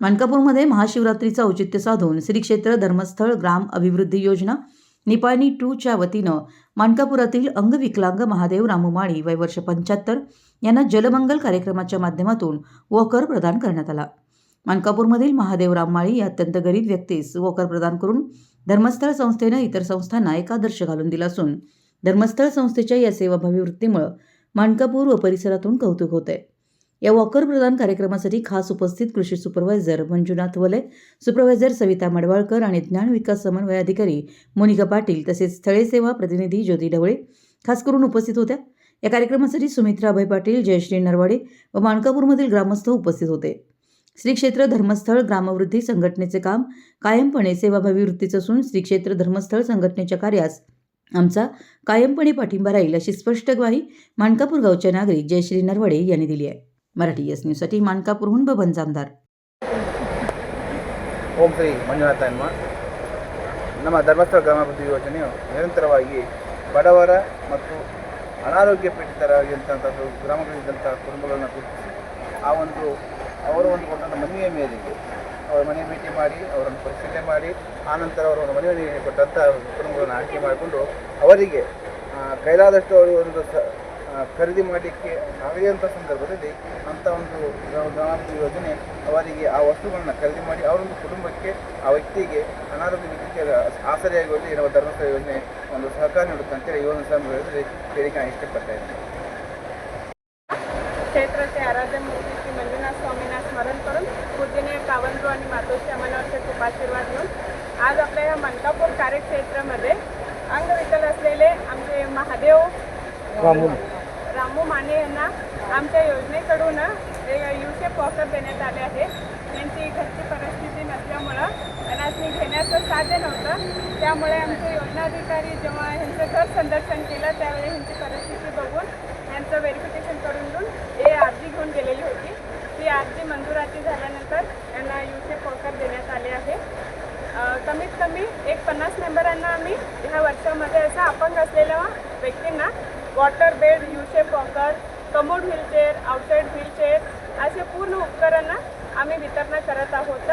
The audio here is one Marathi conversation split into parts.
मानकापूरमध्ये महाशिवरात्रीचं औचित्य साधून श्री क्षेत्र धर्मस्थळ ग्राम अभिवृद्धी योजना निपाणी टूच्या वतीनं मानकापुरातील अंगविकलांग महादेव रामुमाळी वय वर्ष पंच्याहत्तर यांना जलमंगल कार्यक्रमाच्या माध्यमातून वॉकर प्रदान करण्यात आला. मानकापूरमधील महादेव राममाळी या अत्यंत गरीब व्यक्तीस वॉकर प्रदान करून धर्मस्थळ संस्थेनं इतर संस्थांना एकादर्श घालून दिला असून धर्मस्थळ संस्थेच्या या सेवाभावी वृत्तीमुळं मानकापूर व परिसरातून कौतुक होत आहे या वॉकर प्रदान कार्यक्रमासाठी खास उपस्थित कृषी सुपरवायझर मंजुनाथ वले सुपरवायझर सविता मडवाळकर आणि ज्ञान विकास समन्वय अधिकारी मोनिका पाटील तसेच स्थळे सेवा प्रतिनिधी ज्योती ढवळे खास करून उपस्थित होत्या. या कार्यक्रमासाठी सुमित्रा अभय पाटील जयश्री नरवाडे व माणकापूरमधील ग्रामस्थ उपस्थित होते. श्री क्षेत्र धर्मस्थळ ग्रामवृद्धी संघटनेचे काम कायमपणे सेवाभावी वृत्तीचं असून श्री क्षेत्र धर्मस्थळ संघटनेच्या कार्यास आमचा कायमपणे पाठिंबा राहील अशी स्पष्ट ग्वाही माणकापूर गावच्या नागरिक जयश्री नरवडे यांनी दिली आहे. मराठी एस न्यूजसाठी माणकापूरहून बबन जामदार ಓಂ ಶ್ರೀ ಮಂಜುನಾಥ ಎನ್ನುವ ನಮ್ಮ ಧರ್ಮಸ್ಥಳ ಗ್ರಾಮಾಭಿವೃದ್ಧಿ ಯೋಜನೆಯು ನಿರಂತರವಾಗಿ ಬಡವರ ಮತ್ತು ಅನಾರೋಗ್ಯ ಪೀಡಿತರಾಗಿದ್ದಂಥದ್ದು ಗ್ರಾಮಗಳಿದ್ದಂಥ ಕುಟುಂಬಗಳನ್ನು ಗುರುತಿಸಿ ಆ ಒಂದು ಅವರ ಒಂದು ಕೊಟ್ಟಂಥ ಮನವಿಯ ಮೇರೆಗೆ ಅವರ ಮನೆ ಭೇಟಿ ಮಾಡಿ ಅವರನ್ನು ಪರಿಶೀಲನೆ ಮಾಡಿ ಆನಂತರ ಅವರ ಒಂದು ಮನವಿಗೆ ಕೊಟ್ಟಂಥ ಕುಟುಂಬಗಳನ್ನು ಆಯ್ಕೆ ಮಾಡಿಕೊಂಡು ಅವರಿಗೆ ಆ, ಕೈಲಾದಷ್ಟು ಅವರು ಒಂದು ಸ ಆ, ಖರೀದಿ ಮಾಡಲಿಕ್ಕೆ ಆಗದಂಥ ಸಂದರ್ಭದಲ್ಲಿ ಅಂಥ ಒಂದು ಗ್ರಾಮ- ಗ್ರಾಮಾಭಿವೃದ್ಧಿ ಯೋಜನೆ ಅವರಿಗೆ ಆ ವಸ್ತುಗಳನ್ನ ಖರೀದಿ ಮಾಡಿ ಅವರೊಂದು ಕುಟುಂಬಕ್ಕೆ ಆ ವ್ಯಕ್ತಿಗೆ ಅನಾರೋಗ್ಯ ವ್ಯಕ್ತಿಗೆ ಆಸರೆಯಾಗುವಲ್ಲಿ ನಮ್ಮ ಧರ್ಮಸ್ಥಳ ಯೋಜನೆ ಒಂದು ಸಹಕಾರ ನೀಡುತ್ತೆ ಅಂತೇಳಿ ಈ ಒಂದು ಸಂದರ್ಭದಲ್ಲಿ ಹೇಳಿಕೆ ನಾನು ಇಷ್ಟಪಡ್ತಾ ಇದ್ದೀನಿ क्षेत्राचे आराध्य मूर्ती श्री मंजुनाथ स्वामींना स्मरण करून पूजनीय कावंद्रो आणि मातोश्री अमनावरचे खूप आशीर्वाद घेऊन आज आपल्या या मनकापूर कार्यक्षेत्रामध्ये अंगविकल असलेले आमचे महादेव रामू माने यांना आमच्या योजनेकडून युशेप ऑफर देण्यात आले आहे. त्यांची घरची परिस्थिती नसल्यामुळं त्यांना मी घेण्याचं साध्य नव्हतं. त्यामुळे आमचे योजनाधिकारी जेव्हा ह्यांचं घर संदर्शन केलं त्यावेळी ह्यांची परिस्थिती बघून यांचं व्हेरिफिकेशन करून घेऊन हे अर्जी घेऊन गेलेली होती. ती अर्जी मंजुराती झाल्यानंतर यांना युशेप ऑफर देण्यात आले आहे. कमीत कमी एक पन्नास मेंबरांना आम्ही ह्या वर्षामध्ये असं अपंग असलेल्या व्यक्तींना water bed U shape walker commode wheelchair outside wheelchair असे पूर्ण उपकरणं आम्ही वितरण करत आहोत.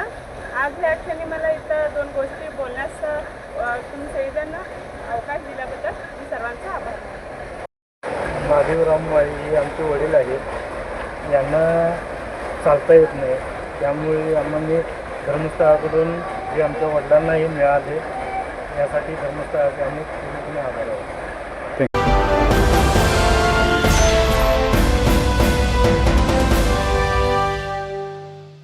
आज ह्या क्षणी मला इथं दोन गोष्टी बोलण्यास तुमच्या तुम्ही सगळेजण अवकाश दिल्याबद्दल मी सर्वांचा आभार मानते. महादेवराम हे आमचे वडील आहेत. यांना चालता येत नाही. त्यामुळे आम्हाला धर्मस्थळाकडून जे आमच्या वडिलांनाही मिळाले यासाठी धर्मस्थळाचे आम्ही